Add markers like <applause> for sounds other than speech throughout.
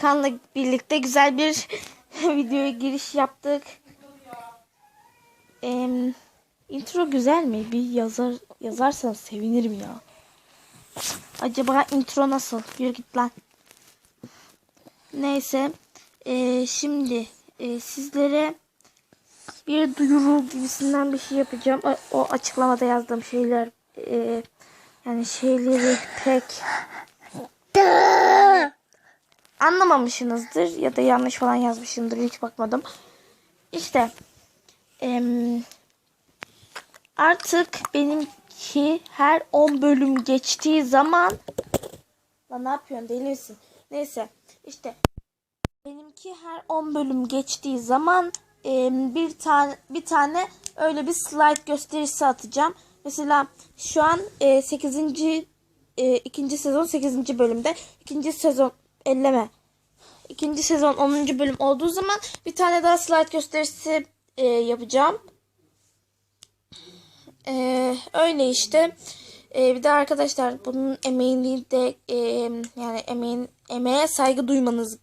Kan'la birlikte güzel bir <laughs> videoya giriş yaptık. Em, intro güzel mi? Bir yazar yazarsanız sevinirim ya. Acaba intro nasıl? Yürü git lan. Neyse. Ee, şimdi e, sizlere bir duyuru gibisinden bir şey yapacağım. O, o açıklamada yazdığım şeyler e, yani şeyleri pek <laughs> anlamamışsınızdır ya da yanlış falan yazmışımdır hiç bakmadım. İşte em, artık benimki her 10 bölüm geçtiği zaman Lan ne yapıyorsun deli misin? Neyse işte benimki her 10 bölüm geçtiği zaman em, bir tane bir tane öyle bir slide gösterisi atacağım. Mesela şu an e, 8. E, ikinci sezon 8. bölümde ikinci sezon elleme. İkinci sezon 10. bölüm olduğu zaman bir tane daha slide gösterisi e, yapacağım. E, öyle işte. E, bir de arkadaşlar bunun emeğini de e, yani emeğin emeğe saygı duymanızı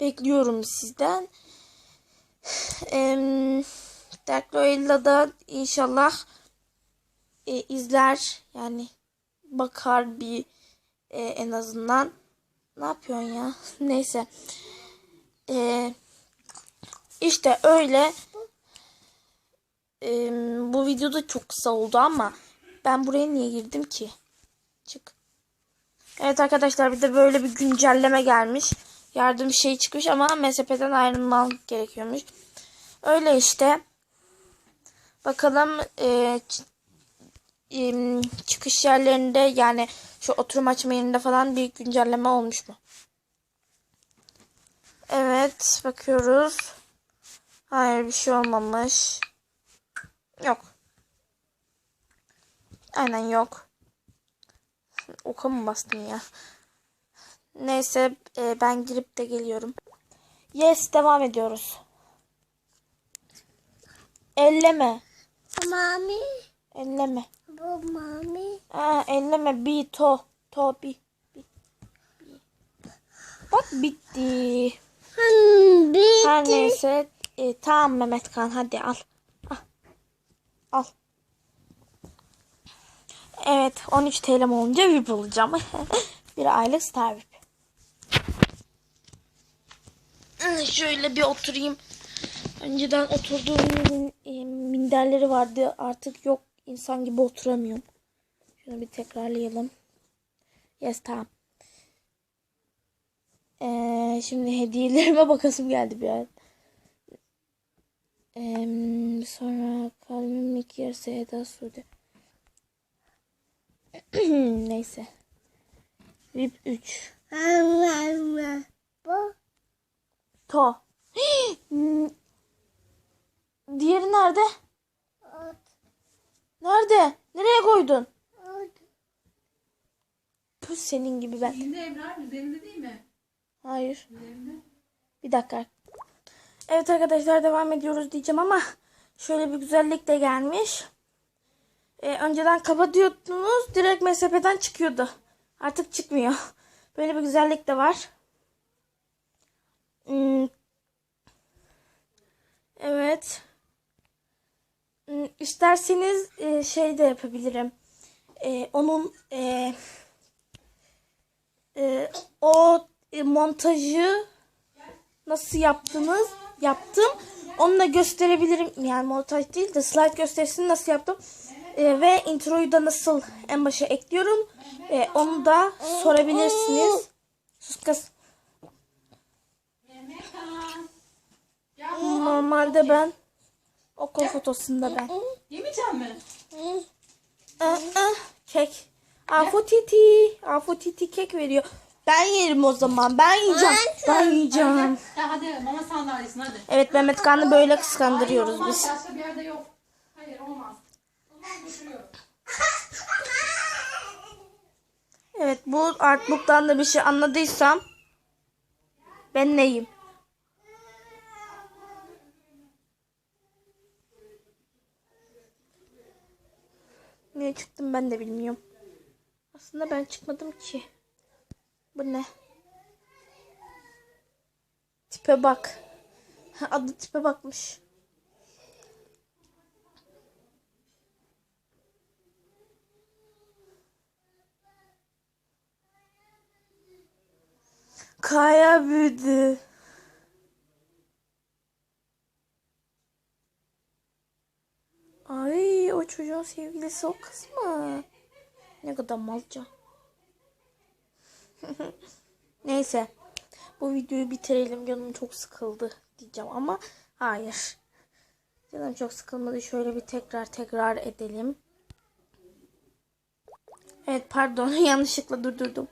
bekliyorum sizden. E, Derkloyla da inşallah e, izler yani bakar bir e, en azından. Ne yapıyorsun ya? <laughs> Neyse. E, işte öyle. E, bu videoda çok kısa oldu ama ben buraya niye girdim ki? Çık. Evet arkadaşlar bir de böyle bir güncelleme gelmiş. Yardım şey çıkmış ama MSP'den ayrılmam gerekiyormuş. Öyle işte. Bakalım e, çıkış yerlerinde yani şu oturum açma yerinde falan bir güncelleme olmuş mu? Evet bakıyoruz. Hayır bir şey olmamış. Yok. Aynen yok. Oka mı bastım ya? Neyse e, ben girip de geliyorum. Yes devam ediyoruz. Elleme. Mami, Elleme. Bu mami. Aa, elleme bir to. To bir. bir, bir. Bak bitti. Hmm, bir Her neyse. E, tamam Mehmet Kan hadi al. Al. Al. Evet 13 TL'm olunca VIP olacağım. <laughs> bir aylık star VIP. Şöyle bir oturayım. Önceden oturduğum e, minderleri vardı. Artık yok. İnsan gibi oturamıyorum. Şunu bir tekrarlayalım. Yes tamam. Ee, şimdi hediyelerime <laughs> bakasım geldi biraz. Ee, sonra kalbim iki yarısı Eda Suudi. <clears throat> Neyse. VIP 3. Anne, bu. To. Diğeri nerede? Nerede? Nereye koydun? ot. Püs senin gibi ben. Elinde Emrah üzerinde değil mi? Hayır. Üzerinde. Bir dakika. Evet arkadaşlar devam ediyoruz diyeceğim ama şöyle bir güzellik de gelmiş. Ee, önceden kapatıyordunuz direkt MSP'den çıkıyordu. Artık çıkmıyor. <laughs> Böyle bir güzellik de var. Hmm. Evet. İsterseniz e, şey de yapabilirim. E, onun e, e, o e, montajı nasıl yaptınız yaptım. Onu da gösterebilirim. Yani montaj değil de slide gösterisini nasıl yaptım. Ee, ve introyu da nasıl en başa ekliyorum. Ee, onu da sorabilirsiniz. Sus kız. Normalde ben okul fotosunda ben. Yemeyecek mi? Kek. Afotiti. Afotiti kek veriyor. Ben yerim o zaman. Ben yiyeceğim. Ben yiyeceğim. Ya hadi mama sandalyesin hadi. Evet Mehmet Kan'ı böyle kıskandırıyoruz Olmaz, biz. Başka bir yerde yok. Hayır olmaz. O zaman götürüyorum. Evet bu artbook'tan da bir şey anladıysam ben neyim? Niye çıktım ben de bilmiyorum. Aslında ben çıkmadım ki. Bu ne? tipe bak. Adı tipe bakmış. Kaya büyüdü. Ay o çocuğun sevgilisi o kız mı? Ne kadar malca. <laughs> Neyse. Bu videoyu bitirelim. Canım çok sıkıldı diyeceğim ama hayır. Canım çok sıkılmadı. Şöyle bir tekrar tekrar edelim. Evet pardon <laughs> yanlışlıkla durdurdum.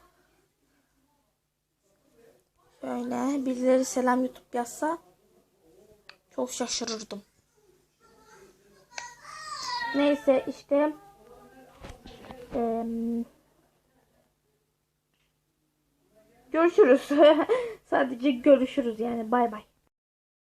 Şöyle birileri selam YouTube yazsa çok şaşırırdım. Neyse işte em, görüşürüz. <laughs> Sadece görüşürüz yani bay bay.